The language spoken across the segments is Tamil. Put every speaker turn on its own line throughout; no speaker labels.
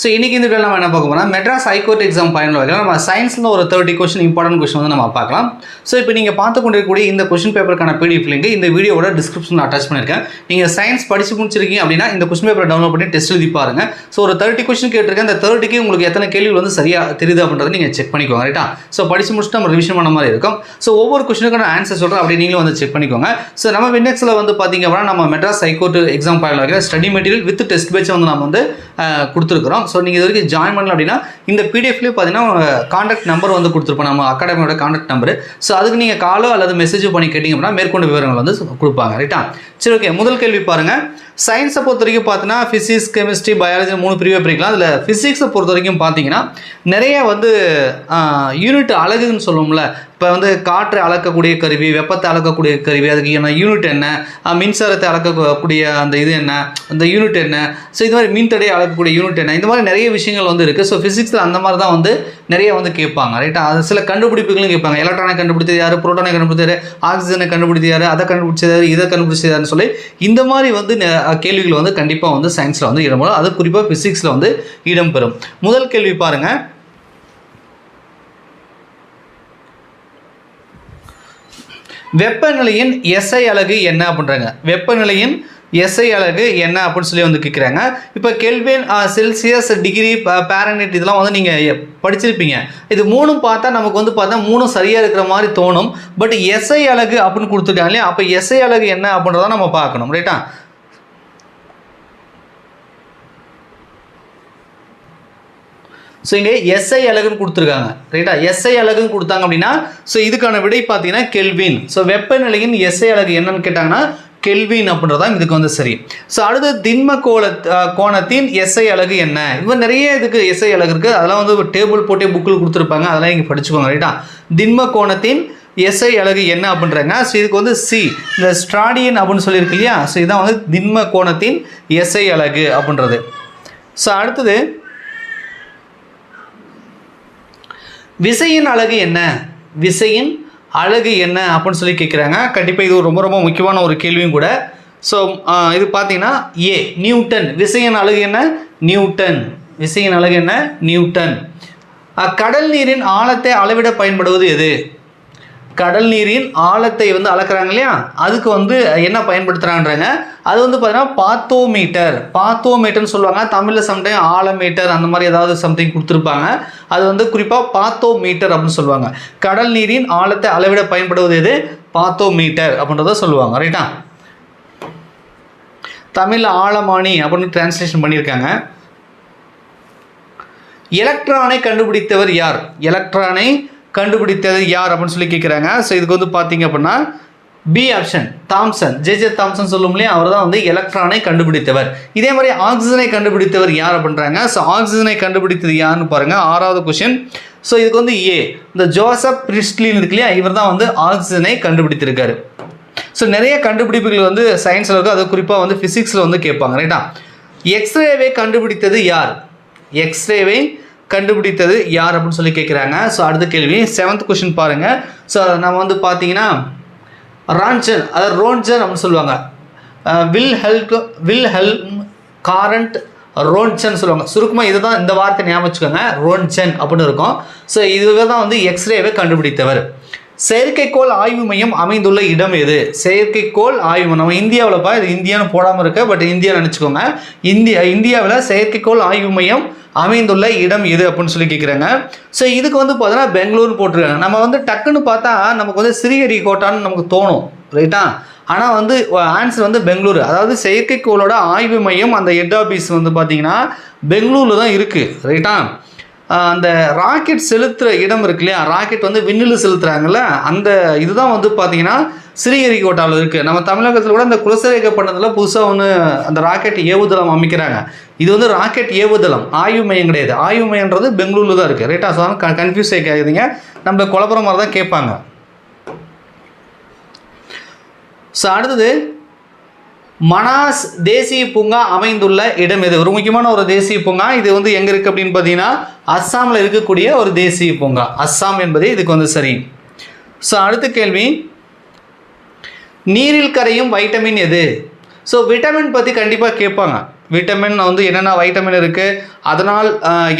ஸோ இன்றைக்கி இந்த வீடியோ நம்ம என்ன பார்க்க போனால் மெட்ராஸ் ஹைகோர்ட் எக்ஸாம் பயனில் வைக்கலாம் நம்ம சயின்ஸில் ஒரு தேர்ட்டி கொஸ்டின் இம்பார்ட்டன்ட் கொஸ்டின் வந்து நம்ம பார்க்கலாம். ஸோ இப்போ நீங்கள் பார்த்து கொண்டிருக்கக்கூடிய இந்த கொஸ்டின் பேப்பருக்கான பிடிஎஃப் லிங்க் இந்த வீடியோவோட டிஸ்கிரிப்ஷனில் அட்டாச் பண்ணியிருக்கேன் நீங்கள் சயின்ஸ் படித்து முடிச்சிருக்கீங்க அப்படின்னா இந்த கொஸ்டின் பேப்பரை டவுன்லோட் பண்ணி டெஸ்ட் எழுதி பாருங்க. ஸோ ஒரு தேர்ட்டி கொஸ்டின் கேட்டிருக்கேன். அந்த தேர்ட்டிக்கு உங்களுக்கு எத்தனை கேள்வி வந்து சரியாக தெரியுது அப்படின்றத நீங்கள் செக் பண்ணிக்கோங்க ரைட்டா ஸோ படிச்சு முடிச்சுட்டு நம்ம ரிவிஷன் பண்ண மாதிரி இருக்கும். ஸோ ஒவ்வொரு கொஸ்டினுக்கான ஆன்சர் சொல்கிறேன் அப்படி நீங்களும் வந்து செக் பண்ணிக்கோங்க. ஸோ நம்ம வின்னெக்ஸில் வந்து பார்த்தீங்க அப்படின்னா நம்ம மெட்ராஸ் ஹைகோர்ட் எக்ஸாம் பயனில் வைக்கிற study material with test batch வந்து நம்ம வந்து கொடுத்துருக்குறோம். பண்ணலாம் ஸோ நீங்கள் இது வரைக்கும் ஜாயின் பண்ணல அப்படின்னா இந்த பிடிஎஃப்லேயே பார்த்தீங்கன்னா காண்டாக்ட் நம்பர் வந்து கொடுத்துருப்போம். நம்ம அகாடமியோட காண்டாக்ட் நம்பர் ஸோ அதுக்கு நீங்கள் காலோ அல்லது மெசேஜ் பண்ணி கேட்டிங்க அப்படின்னா மேற்கொண்டு விவரங்கள் வந்து கொடுப்பாங்க. ரைட்டா சரி ஓகே முதல் கேள்வி பாருங்கள் சயின்ஸை பொறுத்த வரைக்கும் பார்த்தீங்கன்னா ஃபிசிக்ஸ் கெமிஸ்ட்ரி பயாலஜி மூணு பிரிவாக பிரிக்கலாம். அதில் ஃபிசிக்ஸை பொறுத்த வரைக்கும் பார்த்தீங்கன்னா நிறைய வந்து யூனிட் அழகுன்னு சொல்லுவோம்ல. இப்போ வந்து காற்றை அளக்கக்கூடிய கருவி வெப்பத்தை அளக்கக்கூடிய கருவி அதுக்கு என்ன யூனிட் என்ன? மின்சாரத்தை அளக்கக்கூடிய அந்த இது என்ன? அந்த யூனிட் என்ன? ஸோ இது மாதிரி மின்தடையை அளக்கக்கூடிய யூனிட் என்ன? இந்த மாதிரி நிறைய விஷயங்கள் வந்து இருக்குது ஸோ ஃபிசிக்ஸில் அந்த மாதிரி தான் வந்து நிறைய வந்து கேட்பாங்க ரைட்டா அது சில கண்டுபிடிப்புகளும் கேட்பாங்க. எலக்ட்ரானை கண்டுபிடிச்சது யார்? புரோட்டானை கண்டுபிடித்தது ஆக்சிஜனை கண்டுபிடித்தது அதை கண்டுபிடிச்சது இதை கண்டுபிடிச்சது சொல்லி இந்த மாதிரி வந்து கேள்விகள் வந்து கண்டிப்பாக வந்து சயின்ஸில் வந்து இடம்பெறும். அது குறிப்பாக ஃபிசிக்ஸில் வந்து இடம்பெறும். முதல் கேள்வி பாருங்கள் வெப்பநிலையின் எஸ்ஐ அலகு என்ன அப்படின்றாங்க. வெப்பநிலையின் எஸ்ஐ அலகு என்ன அப்படின்னு சொல்லி வந்து கேட்குறாங்க இப்போ கெல்வின் செல்சியஸ் டிகிரி பேரனைட் இதெல்லாம் வந்து நீங்கள் படிச்சிருப்பீங்க. இது மூணும் பார்த்தா நமக்கு வந்து பார்த்தா மூணும் சரியாக இருக்கிற மாதிரி தோணும். பட் எஸ்ஐ அலகு அப்படின்னு கொடுத்துருக்காங்க இல்லையா? அப்போ எஸ்ஐ அலகு என்ன அப்படின்றத நம்ம பார்க்கணும். ரைட்டா ஸோ இங்கே எஸ்ஐ அலகுன்னு கொடுத்துருக்காங்க. ரைட்டா எஸ்ஐ அலகுன்னு கொடுத்தாங்க அப்படின்னா ஸோ இதுக்கான விடை பார்த்தீங்கன்னா கெல்வின். ஸோ வெப்பநிலையின் எஸ்ஐ அலகு என்னன்னு கேட்டாங்கன்னா கெல்வின் அப்படின்றதான் இதுக்கு வந்து சரி. ஸோ அடுத்து திண்ம கோல கோணத்தின் எஸ்ஐ அலகு என்ன? இவன் நிறைய இதுக்கு எஸ்ஐ அழகு இருக்குது அதெல்லாம் வந்து டேபிள் போட்டே புக்கில் கொடுத்துருப்பாங்க. அதெல்லாம் இங்கே படிச்சுக்கோங்க ரைட்டா திண்ம கோணத்தின் எஸ்ஐ அலகு என்ன அப்படின்றாங்க? ஸோ இதுக்கு வந்து சி இந்த ஸ்ட்ராடியன் அப்படின்னு சொல்லியிருக்கு இல்லையா? ஸோ இதான் வந்து திண்ம கோணத்தின் எஸ்ஐ அழகு அப்படின்றது. ஸோ அடுத்தது விசையின் அழகு என்ன? விசையின் அழகு என்ன அப்படின்னு சொல்லி கேட்குறாங்க கண்டிப்பாக இது ரொம்ப ரொம்ப முக்கியமான ஒரு கேள்வியும் கூட. ஸோ இது பார்த்தீங்கன்னா ஏ நியூட்டன். விசையின் அழகு என்ன? நியூட்டன். விசையின் அழகு என்ன? நியூட்டன். கடல் நீரின் ஆழத்தை அளவிட பயன்படுவது எது? கடல் நீரின் ஆழத்தை வந்து அளக்குறாங்க இல்லையா? அதுக்கு வந்து என்ன பயன்படுத்துகிறாங்கன்றாங்க அது வந்து பார்த்தீங்கன்னா பாத்தோமீட்டர். பாத்தோமீட்டர்னு சொல்லுவாங்க. தமிழில் சம்டைம் ஆழமீட்டர் அந்த மாதிரி ஏதாவது சம்திங் கொடுத்துருப்பாங்க. அது வந்து குறிப்பாக பாத்தோமீட்டர் அப்படின்னு சொல்லுவாங்க. கடல் நீரின் ஆழத்தை அளவிட பயன்படுவது எது? பாத்தோமீட்டர் அப்படின்றத சொல்லுவாங்க. ரைட்டா தமிழில் ஆழமானி அப்படின்னு டிரான்ஸ்லேஷன் பண்ணியிருக்காங்க. எலக்ட்ரானை கண்டுபிடித்தவர் யார்? எலக்ட்ரானை கண்டுபிடித்தது யார் அப்படின்னு சொல்லி கேட்குறாங்க ஸோ இதுக்கு வந்து பார்த்தீங்க அப்படின்னா B option Thomson J J Thomson சொல்லும் இல்லையா? அவர் தான் வந்து எலக்ட்ரானை கண்டுபிடித்தவர். இதே மாதிரி ஆக்சிஜனை கண்டுபிடித்தவர் யார் அப்படின்றாங்க? ஸோ ஆக்சிஜனை கண்டுபிடித்தது யாருன்னு பாருங்கள் ஆறாவது கொஷின் ஸோ இதுக்கு வந்து ஏ இந்த ஜோசப் பிரிஸ்ட்லின் இருக்கு இல்லையா? இவர் தான் வந்து ஆக்சிஜனை கண்டுபிடித்திருக்காரு. ஸோ நிறைய கண்டுபிடிப்புகள் வந்து சயின்ஸில் இருக்கும் அது குறிப்பாக வந்து ஃபிசிக்ஸில் வந்து கேட்பாங்க. ரைட்டா எக்ஸ்ரேவை கண்டுபிடித்தது யார்? எக்ஸ்ரேவை கண்டுபிடித்தது யார் அப்படின்னு சொல்லி கேட்குறாங்க ஸோ அடுத்த கேள்வி செவன்த் கொஷின் பாருங்கள் ஸோ நம்ம வந்து பார்த்தீங்கன்னா ரான்சன் அதாவது ரோன்சன் அப்படின்னு சொல்லுவாங்க. Wilhelm Wilhelm Conrad Roentgen சொல்லுவாங்க. சுருக்கமாக இதுதான் இந்த வார்த்தை ஞாபகம் வச்சுக்கோங்க. ரோன்சன் அப்படின்னு இருக்கும். ஸோ இதுவே தான் வந்து எக்ஸ்ரேவை கண்டுபிடித்தவர். செயற்கைக்கோள் ஆய்வு மையம் அமைந்துள்ள இடம் எது? செயற்கைக்கோள் ஆய்வு மையம். நம்ம இந்தியாவில் பா இது இந்தியான்னு போடாமல் இருக்க பட் இந்தியா நினச்சிக்கோங்க. இந்தியா இந்தியாவில் செயற்கைக்கோள் ஆய்வு மையம் அமைந்துள்ள இடம் எது அப்படின்னு சொல்லி கேட்குறாங்க ஸோ இதுக்கு வந்து பார்த்தோன்னா பெங்களூர் போட்டிருக்காங்க. நம்ம வந்து டக்குன்னு பார்த்தா நமக்கு வந்து ஸ்ரீஹரிகோட்டான்னு நமக்கு தோணும் ரைட்டா ஆனால் வந்து ஆன்சர் வந்து பெங்களூர். அதாவது செயற்கைக்கோளோட ஆய்வு மையம் அந்த ஹெட் ஆஃபீஸ் வந்து பார்த்தீங்கன்னா பெங்களூரில் தான் இருக்குது ரைட்டா அந்த ராக்கெட் செலுத்துகிற இடம் இருக்கு இல்லையா? ராக்கெட் வந்து விண்ணில் செலுத்துகிறாங்கல்ல அந்த இதுதான் வந்து பார்த்தீங்கன்னா ஸ்ரீஹரிகோட்டாவில் இருக்குது நம்ம தமிழகத்தில் கூட இந்த குலசரேக பண்ணதில் புதுசாக ஒன்று அந்த ராக்கெட் ஏவுதளம் அமைக்கிறாங்க. இது வந்து ராக்கெட் ஏவுதளம். ஆய்வு மையம் கிடையாது. ஆய்வு மையன்றது பெங்களூரில் தான் இருக்குது ரைட்டா ஸோ கன்ஃபியூஸ் ஆகிக்காதீங்க நம்ம குழப்பற மாதிரி தான் கேட்பாங்க. ஸோ அடுத்தது மனாஸ் தேசிய பூங்கா அமைந்துள்ள இடம் எது? ஒரு முக்கியமான ஒரு தேசிய பூங்கா. இது வந்து எங்கே இருக்குது அப்படின்னு பார்த்தீங்கன்னா அஸ்ஸாமில் இருக்கக்கூடிய ஒரு தேசிய பூங்கா. அஸ்ஸாம் என்பது இதுக்கு வந்து சரி. ஸோ அடுத்த கேள்வி. நீரில் கரையும் வைட்டமின் எது? ஸோ விட்டமின் பற்றி கண்டிப்பாக கேட்பாங்க. விட்டமின் வந்து என்னென்ன வைட்டமின் இருக்குது அதனால்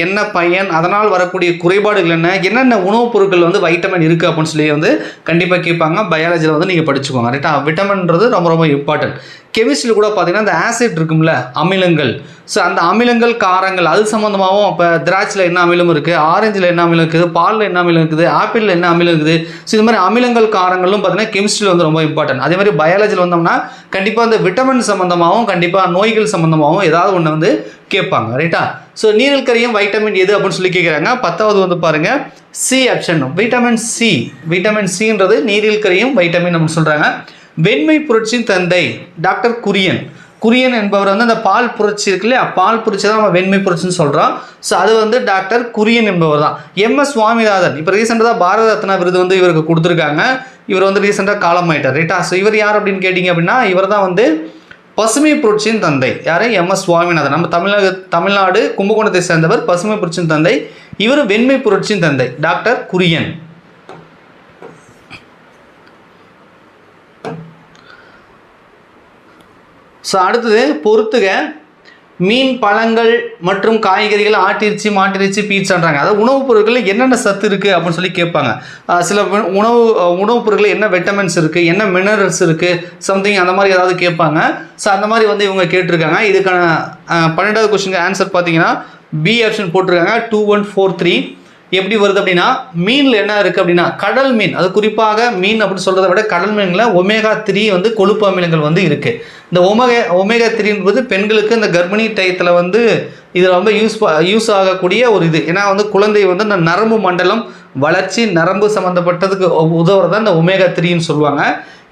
என்ன பயன்? அதனால் வரக்கூடிய குறைபாடுகள் என்ன? என்னென்ன உணவுப் பொருட்கள் வந்து வைட்டமின் இருக்குது அப்படின்னு சொல்லி வந்து கண்டிப்பாக கேட்பாங்க. பயாலஜியில் வந்து நீங்கள் படிச்சுக்கோங்க. ரைட்டா விட்டமின்ன்றது ரொம்ப ரொம்ப இம்பார்ட்டன்ட் கெமிஸ்ட்ரியில் கூட பார்த்தீங்கன்னா அந்த ஆசிட் இருக்கும்ல அமிலங்கள். ஸோ அந்த அமிலங்கள் காரங்கள் அது சம்மந்தமாகவும் இப்போ திராட்சையில் என்ன அமிலம் இருக்குது ஆரஞ்சில் என்ன அமிலம் இருக்குது பாலில் என்ன அமிலம் இருக்குது ஆப்பிளில் என்ன அமிலம் இருக்குது. ஸோ இது மாதிரி அமிலங்கள் காரங்களும் பார்த்தீங்கன்னா கெமிஸ்ட்ரியில் வந்து ரொம்ப இம்பார்ட்டன்ட் அதே மாதிரி பயாலஜியில் வந்தோம்னா கண்டிப்பாக அந்த விட்டமின் சம்மந்தமாகவும் கண்டிப்பாக நோய்கள் சம்மந்தமாகவும் ஏதாவது ஒன்று வந்து கேட்பாங்க ரைட்டா ஸோ நீரில் கரையும் வைட்டமின் எது அப்படின்னு சொல்லி கேட்குறாங்க பத்தாவது வந்து பாருங்கள் C option vitamin C vitamin சின்றது நீரில் கரையும் வைட்டமின் அப்படின்னு சொல்கிறாங்க வெண்மை புரட்சியின் தந்தை டாக்டர் குரியன். குரியன் என்பவர் வந்து அந்த பால் புரட்சி இருக்கு இல்லையா? பால் புரட்சி தான் நம்ம வெண்மை புரட்சின்னு சொல்கிறோம் ஸோ அது வந்து டாக்டர் குரியன் என்பவர் தான். M S Swaminathan. இப்போ ரீசெண்டாக பாரத ரத்னா விருது வந்து இவருக்கு கொடுத்துருக்காங்க. இவர் வந்து ரீசெண்டாக காலமாயிட்டார் ரைட்டா ஸோ இவர் யார் அப்படின்னு கேட்டிங்க அப்படின்னா இவர் தான் வந்து பசுமை புரட்சியின் தந்தை. யார்? எம். எஸ். சுவாமிநாதன். நம்ம தமிழக தமிழ்நாடு கும்பகோணத்தை சேர்ந்தவர் பசுமை புரட்சியின் தந்தை. இவர் வெண்மை புரட்சியின் தந்தை டாக்டர் குரியன். ஸோ அடுத்தது பொறுத்துக. மீன் பழங்கள் மற்றும் காய்கறிகள் ஆட்டிறைச்சி மாட்டிறைச்சி பீட்சான்றாங்க. அதாவது உணவுப் பொருட்களில் என்னென்ன சத்து இருக்குது அப்படின்னு சொல்லி கேட்பாங்க. சில உணவு உணவுப் பொருட்களில் என்ன விட்டமின்ஸ் இருக்குது என்ன மினரல்ஸ் இருக்குது சம்திங் அந்த மாதிரி ஏதாவது கேட்பாங்க. ஸோ அந்த மாதிரி வந்து இவங்க கேட்டிருக்காங்க. இதுக்கான பன்னெண்டாவது கொஸ்டினுக்கு ஆன்சர் பார்த்தீங்கன்னா பி ஆப்ஷன் போட்டிருக்காங்க டூ ஒன் ஃபோர் த்ரீ எப்படி வருது அப்படின்னா மீனில் என்ன இருக்குது அப்படின்னா கடல் மீன். அது குறிப்பாக மீன் அப்படின்னு சொல்கிறத விட கடல் மீன்களில் ஒமேகா த்ரீ வந்து கொழுப்பு அமிலங்கள் வந்து இருக்குது இந்த ஒமேகா ஒமேகா த்ரீன்றது பெண்களுக்கு இந்த கர்ப்பிணி டயத்தில் வந்து இது ரொம்ப யூஸ் யூஸ் ஆகக்கூடிய ஒரு இது. ஏன்னா வந்து குழந்தை வந்து இந்த நரம்பு மண்டலம் வளர்ச்சி நரம்பு சம்மந்தப்பட்டதுக்கு உதவுறது தான் இந்த ஒமேகா த்ரீன்னு சொல்லுவாங்க.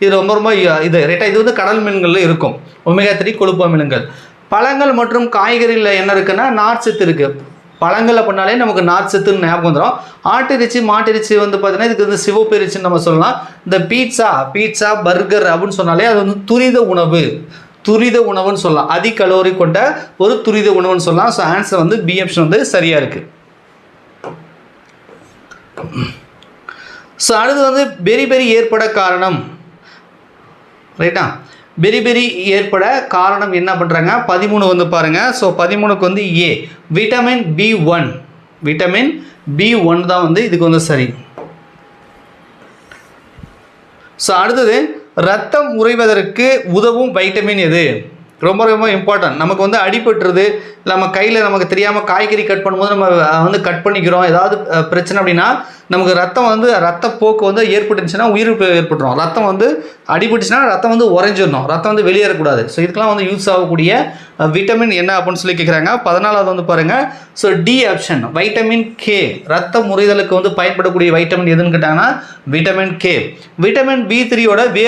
இது ரொம்ப ரொம்ப இது ரைட்டாக இது வந்து கடல் மீன்களில் இருக்கும். ஒமேகா த்ரீ கொழுப்பு அமிலங்கள். பழங்கள் மற்றும் காய்கறிகளில் என்ன இருக்குன்னா நார்ச்சத்து இருக்குது பழங்களில் பண்ணாலே நமக்கு நார்ச்சத்துன்னு ஞாபகம் வந்துடும் ஆட்டிறைச்சி மாட்டிறைச்சி வந்து பார்த்தீங்கன்னா இதுக்கு வந்து சிவப்பு இறைச்சின்னு நம்ம சொல்லலாம். இந்த பீட்சா பீட்சா பர்கர் அப்படின்னு சொன்னாலே அது வந்து துரித உணவு. துரித உணவுன்னு சொல்லலாம். அதிக கலோரி கொண்ட ஒரு துரித உணவுன்னு சொல்லலாம். ஸோ ஆன்சர் வந்து பி ஆப்ஷன் வந்து சரியாக இருக்குது ஸோ அடுத்து வந்து பெரி பெரி ஏற்பட காரணம். ரைட்டா பெரி ஏற்பட காரணம் என்ன பண்ணுறாங்க பதிமூணு வந்து பாருங்கள் ஸோ பதிமூணுக்கு வந்து A vitamin B one vitamin B one தான் வந்து இதுக்கு வந்து சரி. ஸோ அடுத்தது ரத்தம் உறைவதற்கு உதவும் வைட்டமின் எது? ரொம்ப ரொம்ப இம்பார்ட்டன்ட் நமக்கு வந்து அடிபட்டுருது. நம்ம கையில் நமக்கு தெரியாமல் காய்கறி கட் பண்ணும்போது நம்ம வந்து கட் பண்ணிக்கிறோம். ஏதாவது பிரச்சனை அப்படின்னா நமக்கு ரத்தம் வந்து ரத்த போக்கு வந்து ஏற்பட்டுச்சுன்னா உயிர் ஏற்பட்டுரும். ரத்தம் வந்து அடிபட்டுச்சுன்னா ரத்தம் வந்து உறைஞ்சிடணும். ரத்தம் வந்து வெளியேறக்கூடாது. ஸோ இதுக்கெல்லாம் வந்து யூஸ் ஆகக்கூடிய விட்டமின் என்ன அப்படின்னு சொல்லி கேட்குறாங்க பதினாலாவது வந்து பாருங்கள் so D option vitamin K ரத்த முறைதலுக்கு வந்து பயன்படக்கூடிய வைட்டமின் எதுன்னு கேட்டாங்கன்னா விட்டமின் கே விட்டமின் பி த்ரீயோட வே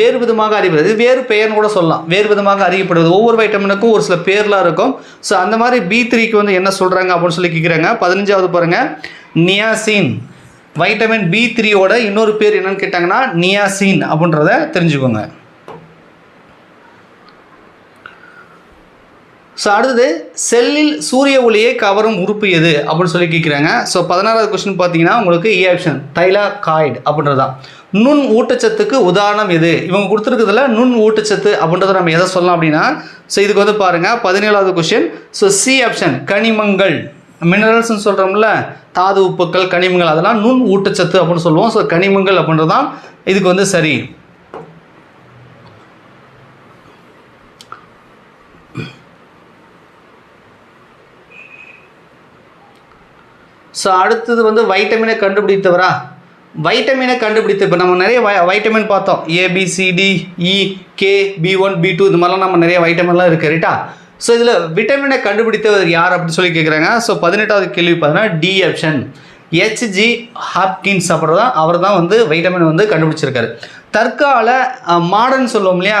வேறு விதமாக அறியப்படுது வேறு பெயர்னு கூட சொல்லலாம். வேறு விதமாக அறியப்படுவது ஒவ்வொரு வைட்டமினுக்கும் ஒரு சில பேர்லாம் இருக்கும். ஸோ அந்த மாதிரி பி த்ரீக்கு வந்து என்ன சொல்கிறாங்க அப்படின்னு சொல்லி கேட்குறாங்க பதினஞ்சாவது பாருங்கள் நியாசின் வைட்டமின் பி த்ரீயோட இன்னொரு பேர் என்னன்னு கேட்டாங்கன்னா நியாசின் அப்படின்றத தெரிஞ்சுக்கோங்க. ஸோ அடுத்தது செல்லில் சூரிய ஒளியை கவரும் உறுப்பு எது? அப்படின்னு சொல்லி கேட்குறாங்க ஸோ பதினாறாவது கொஸ்டின் பார்த்தீங்கன்னா உங்களுக்கு ஏ ஆப்ஷன் தைலாகாய்டு அப்படின்றது தான் நுண் ஊட்டச்சத்துக்கு உதாரணம் எது? இவங்க கொடுத்துருக்கிறதுல நுண் ஊட்டச்சத்து அப்படின்றத நம்ம எதை சொல்லலாம் அப்படின்னா ஸோ இதுக்கு வந்து பாருங்கள் பதினேழாவது கொஸ்டின் ஸோ சி ஆப்ஷன் கனிமங்கள். மினரல்ஸ்னு சொல்கிறோம்ல தாது உப்புக்கள் கனிமங்கள் அதெல்லாம் நுண் ஊட்டச்சத்து அப்படின்னு சொல்லுவோம். ஸோ கனிமங்கள் அப்படின்றதான் இதுக்கு வந்து சரி. ஸோ அடுத்தது வந்து வைட்டமினை கண்டுபிடித்தவரா? வைட்டமினை கண்டுபிடித்த இப்போ நம்ம நிறைய வை வைட்டமின் பார்த்தோம். ABCD E K B one B two இது மாதிரிலாம் நம்ம நிறைய வைட்டமின்லாம் இருக்குது ரைட்டா ஸோ இதில் விட்டமினை கண்டுபிடித்தவர் யார் அப்படின்னு சொல்லி கேட்குறாங்க ஸோ பதினெட்டாவது கேள்வி பார்த்தீங்கன்னா டி ஆப்ஷன் ஹெச்ஜி ஹாப்கின்ஸ் அப்புறம் தான் அவர் தான் வந்து வைட்டமின் வந்து கண்டுபிடிச்சிருக்காரு. தற்கால மாடர்ன் சொல்லுவோம் இல்லையா?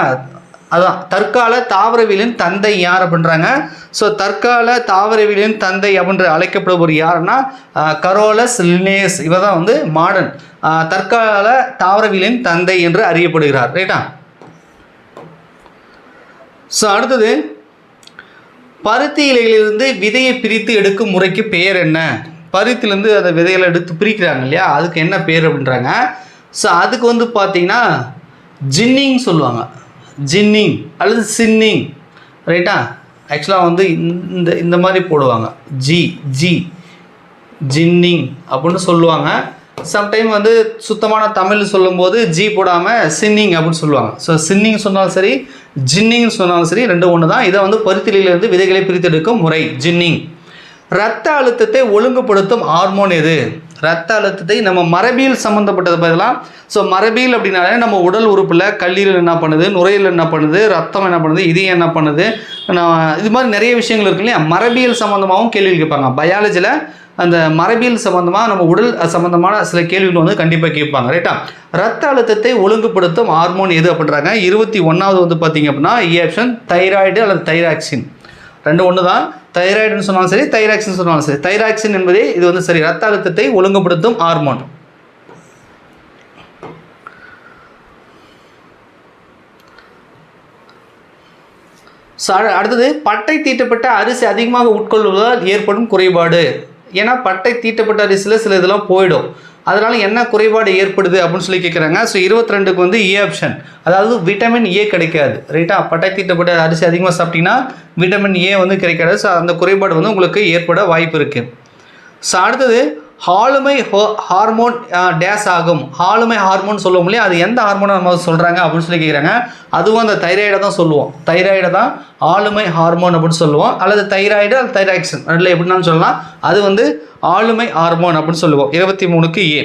அதுதான் தற்கால தாவரவியலின் தந்தை யார் அப்படின்றாங்க. ஸோ தற்கால தாவரவியலின் தந்தை அப்படின்ற அழைக்கப்படுபவர் யாருன்னா கரோலஸ் லினேஸ் இவர் தான் வந்து மாடர்ன் தற்கால தாவரவியலின் தந்தை என்று அறியப்படுகிறார். ரைட்டா ஸோ அடுத்தது பருத்தி இலைகளிலிருந்து விதையை பிரித்து எடுக்கும் முறைக்கு பெயர் என்ன? பருத்திலேருந்து அந்த விதைகளை எடுத்து பிரிக்கிறாங்க இல்லையா? அதுக்கு என்ன பேர் அப்படின்றாங்க. ஸோ அதுக்கு வந்து பார்த்தீங்கன்னா ஜின்னிங் சொல்லுவாங்க. ஜின்னிங் அல்லது சின்னிங். ரைட்டா ஆக்சுவலாக வந்து இந்த இந்த மாதிரி போடுவாங்க. ஜி ஜி ஜின்னிங் அப்படின்னு சொல்லுவாங்க. சம்டைம் வந்து சுத்தமான தமிழ் சொல்லும்போது ஜி போடாமல் சின்னிங் அப்படின்னு சொல்லுவாங்க. ஸோ சின்னிங் சொன்னாலும் சரி ஜின்னிங் சொன்னாலும் சரி ரெண்டு ஒன்று தான் இதை வந்து பருத்திலிருந்து விதைகளை பிரித்தெடுக்கும் முறை ஜின்னிங். ரத்த அழுத்தத்தை ஒழுங்குபடுத்தும் ஹார்மோன் எது? ரத்த அழுத்தத்தை நம்ம மரபியல் சம்மந்தப்பட்டது பதிலாம் ஸோ மரபியல் அப்படின்னாலே நம்ம உடல் உறுப்பில் கல்லீரல் என்ன பண்ணுது நுரையீரல் என்ன பண்ணுது ரத்தம் என்ன பண்ணுது இதயம் என்ன பண்ணுது நான் இது மாதிரி நிறைய விஷயங்கள் இருக்கு இல்லையா? மரபியல் சம்மந்தமாகவும் கேள்வி கேட்பாங்க. பயாலஜியில் அந்த மரபியல் சம்மந்தமாக நம்ம உடல் சம்மந்தமான சில கேள்விகள் வந்து கண்டிப்பாக கேட்பாங்க ரைட்டா ரத்த அழுத்தத்தை ஒழுங்குபடுத்தும் ஹார்மோன் எது அப்படின்றாங்க? இருபத்தி ஒன்றாவது வந்து பார்த்தீங்க அப்படின்னா e ஏப்ஷன் தைராய்டு அல்லது தைராக்சின் ரெண்டு ஒன்று தான் தைராய்டுன்னு சொன்னாலும் சரி தைராக்சின் சொன்னாலும் சரி. தைராக்சின் என்பதே இது வந்து சரி ரத்த அழுத்தத்தை ஒழுங்குபடுத்தும் ஹார்மோன் அடுத்தது பட்டை தீட்டப்பட்ட அரிசி அதிகமாக உட்கொள்வதால் ஏற்படும் குறைபாடு. ஏன்னா பட்டை தீட்டப்பட்ட அரிசியில் சில இதெல்லாம் போயிடும். அதனால் என்ன குறைபாடு ஏற்படுது அப்படின்னு சொல்லி கேட்குறாங்க ஸோ இருபத்தி ரெண்டுக்கு வந்து e ஏ ஆப்ஷன் அதாவது விட்டமின் ஏ கிடைக்காது. ரைட்டா பட்டை தீட்டப்பட்ட அரிசி அதிகமாக சாப்பிட்டீங்கன்னா விட்டமின் ஏ வந்து கிடைக்காது. ஸோ அந்த குறைபாடு வந்து உங்களுக்கு ஏற்பட வாய்ப்பு இருக்குது ஸோ அடுத்தது ஹாலுமை ஹோ ஹார்மோன் டேஸ் ஆகும். ஹாலுமை ஹார்மோன் சொல்லுவோம் இல்லையா? அது எந்த ஹார்மோன் நம்ம சொல்கிறாங்க அப்படின்னு சொல்லி கேட்குறாங்க அதுவும் அந்த தைராய்டை தான் சொல்லுவோம். தைராய்டை தான் ஆளுமை ஹார்மோன் அப்படின்னு சொல்லுவோம். அல்லது தைராய்டு அல்லது தைராக்சன் அதில் எப்படின்னாலும் சொல்லலாம். அது வந்து ஆளுமை ஹார்மோன் அப்படின்னு சொல்லுவோம். இருபத்தி மூணுக்கு ஏ.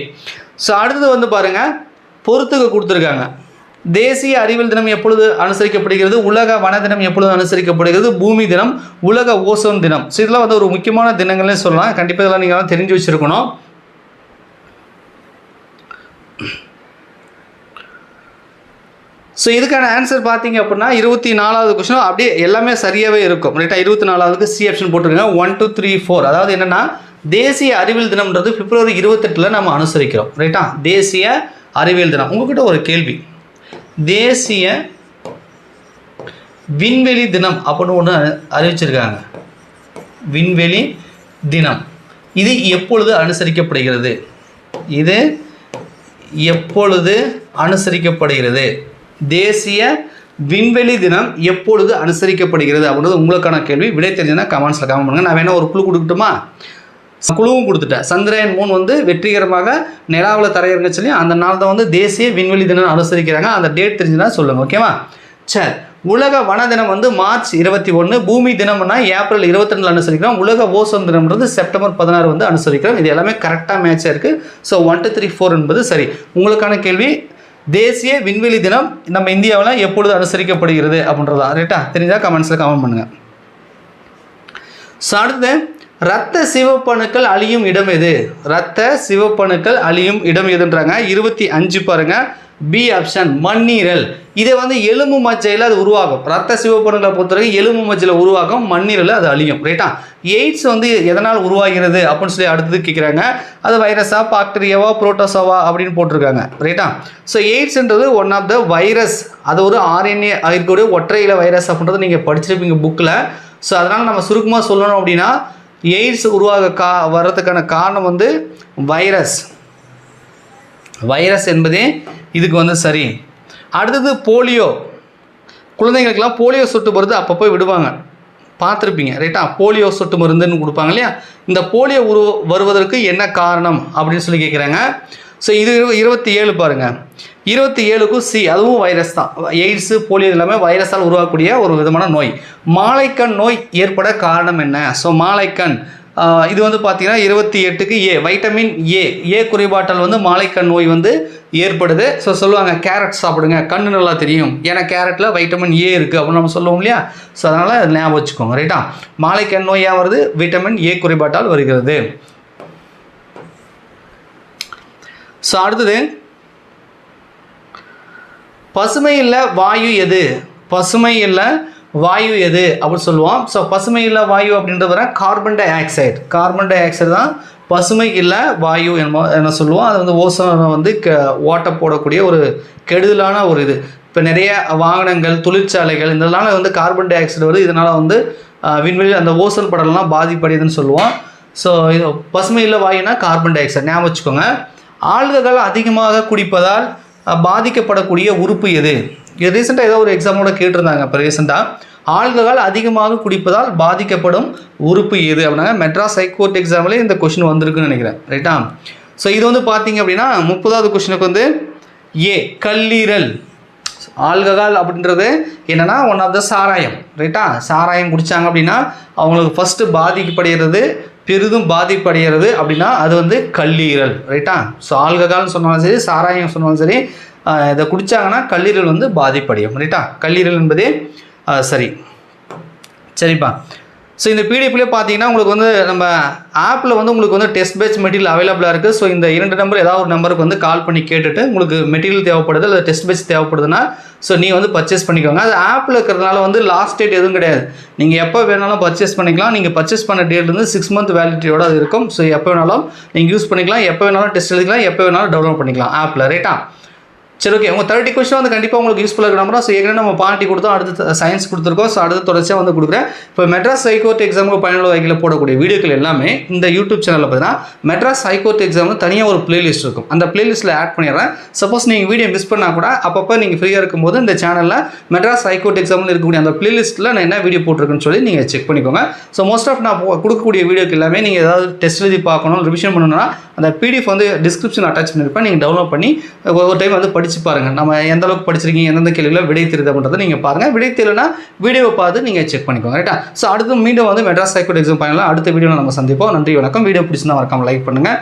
ஸோ அடுத்தது வந்து பாருங்கள் பொறுத்துக்க கொடுத்துருக்காங்க. தேசிய அறிவியல் தினம் எப்பொழுது அனுசரிக்கப்படுகிறது? உலக வன தினம் எப்பொழுது அனுசரிக்கப்படுகிறது? பூமி தினம் உலக ஓசோன் தினம். ஸோ இதெல்லாம் வந்து ஒரு முக்கியமான தினங்கள்னே சொல்லலாம். கண்டிப்பாக இதெல்லாம் நீங்கள் தெரிஞ்சு வச்சுருக்கணும். ஸோ இதுக்கான ஆன்சர் பார்த்தீங்க அப்படின்னா இருபத்தி நாலாவது கொஸ்டின் அப்படியே எல்லாமே சரியாகவே இருக்கும். ரைட்டாக இருபத்தி நாலாவதுக்கு சி ஆப்ஷன் போட்டிருக்காங்க ஒன் டூ த்ரீ ஃபோர் அதாவது என்னென்னா தேசிய அறிவியல் தினம்ன்றது பிப்ரவரி இருபத்தெட்டில் நம்ம அனுசரிக்கிறோம். ரைட்டா தேசிய அறிவியல் தினம். உங்ககிட்ட ஒரு கேள்வி. தேசிய விண்வெளி தினம் அப்படின்னு ஒன்று அறிவிச்சிருக்காங்க. விண்வெளி தினம். இது எப்பொழுது அனுசரிக்கப்படுகிறது? இது எப்பொழுது அனுசரிக்கப்படுகிறது? தேசிய விண்வெளி தினம் எப்பொழுது அனுசரிக்கப்படுகிறது அப்படின்றது உங்களுக்கான கேள்வி. விடை தெரிஞ்சுன்னா கமெண்ட்ஸில் கமெண்ட் பண்ணுங்கள் நான் வேணால் ஒரு குழு கொடுக்கட்டுமா? குழுவும் கொடுத்துட்டேன் சந்திரயான் மூன் வந்து வெற்றிகரமாக நிலாவில் தரையிறங்க சொல்லி அந்த நாள் தான் வந்து தேசிய விண்வெளி தினம் அனுசரிக்கிறாங்க. அந்த டேட் தெரிஞ்சுன்னா சொல்லுங்கள் ஓகேவா சரி உலக வன தினம் வந்து மார்ச் இருபத்தி ஒன்று பூமி தினம்னா ஏப்ரல் இருபத்தி ரெண்டில் அனுசரிக்கிறோம். உலக ஓசோன் தினம்ன்றது செப்டம்பர் பதினாறு வந்து அனுசரிக்கிறோம். இது எல்லாமே கரெக்டாக மேட்சாக இருக்குது so one two three four என்பது சரி. உங்களுக்கான கேள்வி தேசிய விண்வெளி தினம் நம்ம இந்தியாவில் எப்பொழுது அனுசரிக்கப்படுகிறது அப்படின்றதா? ரைட்டா தெரிஞ்சால் கமெண்ட்ஸில் கமெண்ட் பண்ணுங்கள் ஸோ அடுத்து ரத்த சிவப்பணுக்கள் அழியும் இடம் எது? ரத்த சிவப்பணுக்கள் அழியும் இடம் எதுன்றாங்க? இருபத்தி அஞ்சு பாருங்க. பி ஆப்ஷன் மண்ணீரல். இதை வந்து எலும்பு மஜ்ஜையில் அது உருவாகும். ரத்த சிவப்பணுக்களை பொறுத்தவரைக்கும் எலும்பு மஜ்ஜையில் உருவாகும் மண்ணீரல் அது அழியும். ரைட்டா எய்ட்ஸ் வந்து எதனால் உருவாகிறது அப்படின்னு சொல்லி அடுத்தது கேட்குறாங்க அது வைரஸா பாக்டீரியாவா புரோட்டோசோவா அப்படின்னு போட்டிருக்காங்க. ரைட்டா ஸோ எய்ட்ஸ்ன்றது ஒன் ஆஃப் த வைரஸ் அது ஒரு ஆர்என்ஏ இருக்கக்கூடிய ஒற்றை இலை வைரஸ் அப்படின்றத நீங்கள் படிச்சிருப்பீங்க புக்கில் ஸோ அதனால் நம்ம சுருக்கமாக சொல்லணும் அப்படின்னா எய்ட்ஸ் உருவாக கா வர்றதுக்கான காரணம் வந்து வைரஸ். வைரஸ் என்பதே இதுக்கு வந்து சரி. அடுத்தது போலியோ. குழந்தைங்களுக்கெல்லாம் போலியோ சொட்டு மருந்து அப்பப்போ விடுவாங்க. பார்த்துருப்பீங்க ரைட்டா போலியோ சொட்டு மருந்துன்னு கொடுப்பாங்க இல்லையா? இந்த போலியோ உரு வருவதற்கு என்ன காரணம் அப்படின்னு சொல்லி கேட்குறாங்க ஸோ இது இருபத்தி ஏழு பாருங்கள் இருபத்தி ஏழுக்கும் சி அதுவும் வைரஸ் தான். எய்ட்ஸு போலியோ எல்லாமே வைரஸால் உருவாக்கக்கூடிய ஒரு விதமான நோய். மாலைக்கண் நோய் ஏற்பட காரணம் என்ன? ஸோ மாலைக்கண் இது வந்து பார்த்தீங்கன்னா இருபத்தி எட்டுக்கு ஏ வைட்டமின் ஏ ஏ குறைபாட்டால் வந்து மாலைக்கண் நோய் வந்து ஏற்படுது. ஸோ சொல்லுவாங்க கேரட் சாப்பிடுங்க. கண்ணு நல்லா தெரியும். ஏன்னா கேரட்டில் வைட்டமின் ஏ இருக்குது அப்படின்னு நம்ம சொல்லுவோம் இல்லையா? ஸோ அதனால் ஞாபகம் வச்சுக்கோங்க ரைட்டா மாலைக்கண் நோய் ஏன் வருது? வைட்டமின் ஏ குறைபாட்டால் வருகிறது. ஸோ அடுத்தது. பசுமை இல்லை வாயு எது? பசுமை இல்லை வாயு எது? அப்படின்னு சொல்லுவோம். ஸோ பசுமை இல்லை வாயு அப்படின்றது வர carbon dioxide carbon dioxide தான் பசுமை இல்லை வாயு என்ன என்ன சொல்லுவோம். அது வந்து ஓசோனை வந்து க ஓட்ட போடக்கூடிய ஒரு கெடுதலான ஒரு இது. இப்போ நிறைய வாகனங்கள் தொழிற்சாலைகள் இதனால் வந்து கார்பன் டை ஆக்சைடு வருது. இதனால் வந்து விண்வெளி அந்த ஓசோன் படலாம் பாதிப்படையுதுன்னு சொல்லுவோம். ஸோ இது பசுமை இல்லை வாயுனா கார்பன் டை ஆக்சைடு ஞாபகம் வச்சுக்கோங்க. ஆல்கஹால் அதிகமாக குடிப்பதால் பாதிக்கப்படக்கூடிய உறுப்பு எது? இது ரீசெண்டாக ஏதோ ஒரு எக்ஸாமோட கேட்டிருந்தாங்க இப்போ ரீசெண்டாக ஆல்கஹால் அதிகமாக குடிப்பதால் பாதிக்கப்படும் உறுப்பு எது அப்படின்னா மெட்ராஸ் ஹைகோர்ட் எக்ஸாம்லேயே இந்த கொஷின் வந்திருக்குன்னு நினைக்கிறேன் ரைட்டா ஸோ இது வந்து பார்த்தீங்க அப்படின்னா முப்பதாவது கொஷினுக்கு வந்து ஏ கல்லீரல். ஆல்கஹால் அப்படின்றது என்னென்னா ஒன் ஆஃப் த சாராயம் ரைட்டா சாராயம் குடித்தாங்க அப்படின்னா அவங்களுக்கு ஃபஸ்ட்டு பாதிக்கப்படுகிறது பெரிதும் பாதிப்படைகிறது அப்படின்னா அது வந்து கல்லீரல் ரைட்டா ஸோ ஆல்கஹால்னு சொன்னாலும் சரி சாராயம் சொன்னாலும் சரி இதை குடித்தாங்கன்னா கல்லீரல் வந்து பாதிப்படையும் ரைட்டா கல்லீரல் என்பதே சரி. சரிப்பா. ஸோ இந்த பிடிஎஃப்லேயே பார்த்தீங்கன்னா உங்களுக்கு வந்து நம்ம ஆப்பில் வந்து உங்களுக்கு வந்து டெஸ்ட் பேட்ச் மெட்டீரியல் அவைலபிளாக இருக்குது ஸோ இந்த இரண்டு நம்பர் ஏதாவது ஒரு நம்பருக்கு வந்து கால் பண்ணி கேட்டுட்டு உங்களுக்கு மெட்டீரியல் தேவைப்படுது இல்லை டெஸ்ட் பேட்ச் தேவைப்படுதுன்னா ஸோ நீ வந்து பர்ச்சேஸ் பண்ணிக்கோங்க. அது ஆப்பில் இருக்கிறதுனால வந்து லாஸ்ட் டேட் எதுவும் கிடையாது. நீங்கள் எப்போ வேணாலும் பர்ச்சேஸ் பண்ணிக்கலாம். நீங்கள் பர்ச்சேஸ் பண்ண டேட்லேருந்து சிக்ஸ் மந்த் வேலிட்டியோட அது இருக்கும். ஸோ எப்போ வேணாலும் நீங்கள் யூஸ் பண்ணிக்கலாம். எப்போ வேணாலும் டெஸ்ட் எழுதிக்கலாம். எப்போ வேணாலும் டவுன்லோட் பண்ணிக்கலாம் ஆப்பில் ரைட்டா சரி ஓகே உங்கள் தேர்ட்டி கொஸ்டின் வந்து கண்டிப்பாக உங்களுக்கு யூஸ்ஃபுல்லாக இருக்கிற நம்பர் ஸோ ஏற்கனவே நம்ம பாட்டி கொடுத்தோம். அடுத்து சயின்ஸ் கொடுத்துருக்கோம். ஸோ அடுத்து தொடர்ச்சியாக வந்து கொடுக்குறேன். இப்போ மெட்ராஸ் ஹைகோர்ட் எக்ஸாமுக்கு பயனுள்ள வகையில் போடக்கூடிய வீடியோக்கள் எல்லாமே இந்த யூடியூப் சேனலில் பார்த்தீங்கன்னா மெட்ராஸ் ஹைகோர்ட் எக்ஸாம் தனியாக ஒரு பிளேலிஸ்ட் இருக்கும். அந்த பிளேலிஸ்ட்டில் ஆட் பண்ணிடுறேன். சப்போஸ் நீங்கள் வீடியோ மிஸ் பண்ணால் கூட அப்பப்போ நீங்கள் ஃப்ரீயாக இருக்கும்போது இந்த சேனலில் மெட்ராஸ் ஹைகோர்ட் எக்ஸாமில் இருக்கக்கூடிய அந்த பிளேலிஸ்ட்டில் நான் என்ன வீடியோ போட்டிருக்குன்னு சொல்லி நீங்கள் செக் பண்ணிக்கோங்க. ஸோ மோஸ்ட் ஆஃப் நான் கொடுக்கக்கூடிய வீடியோக்கு எல்லாமே நீங்கள் ஏதாவது டெஸ்ட் எழுதி பார்க்கணும் ரிவிஷன் பண்ணணும்னா அந்த பிடிஎஃப் வந்து டிஸ்கிரிப்ஷன் அட்டாச் பண்ணியிருப்பேன். நீங்கள் டவுன்லோட் பண்ணி ஒரு டைம் வந்து படித்து பாருங்கள் நம்ம எந்த அளவுக்கு படிச்சிருக்கீங்க எந்தெந்த கேள்வியில் விடை தெரியுது நீங்கள் பாருங்கள் விடை தெரியலனா வீடியோவை பார்த்து நீங்கள் செக் பண்ணிக்கோங்க ரைட்டா ஸோ அடுத்து மீண்டும் வந்து மெட்ராஸ் ஹைகோர்ட் எக்ஸாம் பண்ணலாம் அடுத்த வீடியோவில் நம்ம சந்திப்போம். நன்றி வணக்கம். வீடியோ பிடிச்சிருந்தா மறக்காமல் லைக் பண்ணுங்கள்